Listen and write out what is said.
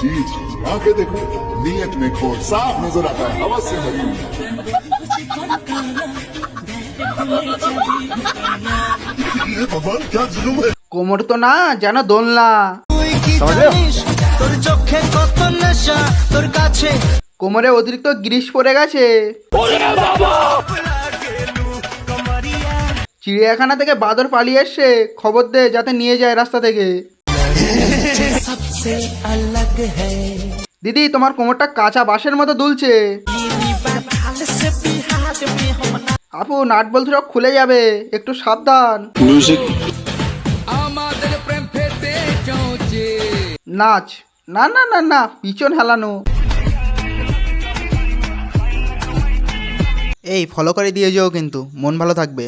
चीज आके देखो नीयत में खोट साफ नजर आता है हवस से भरी हुई है। ये भगवान क्या जुलूम है কোমর তো না যেন দোলনা তোর চোখে কত নেশা তোর কাছে কোমরে অতিরিক্ত গ্রিস পড়ে গেছে চিড়িয়াখানা থেকে বাদর পালিয়ে এসে খবর দে যাতে নিয়ে যায় রাস্তা থেকে। দিদি তোমার কোমরটা কাঁচা বাঁশের মতো দুলছে। আপু নাট বলতে খুলে যাবে একটু সাবধান। নাচ। না না না না পিছন হেলানো। এই ফলো করে দিয়ে যেও কিন্তু মন ভালো থাকবে।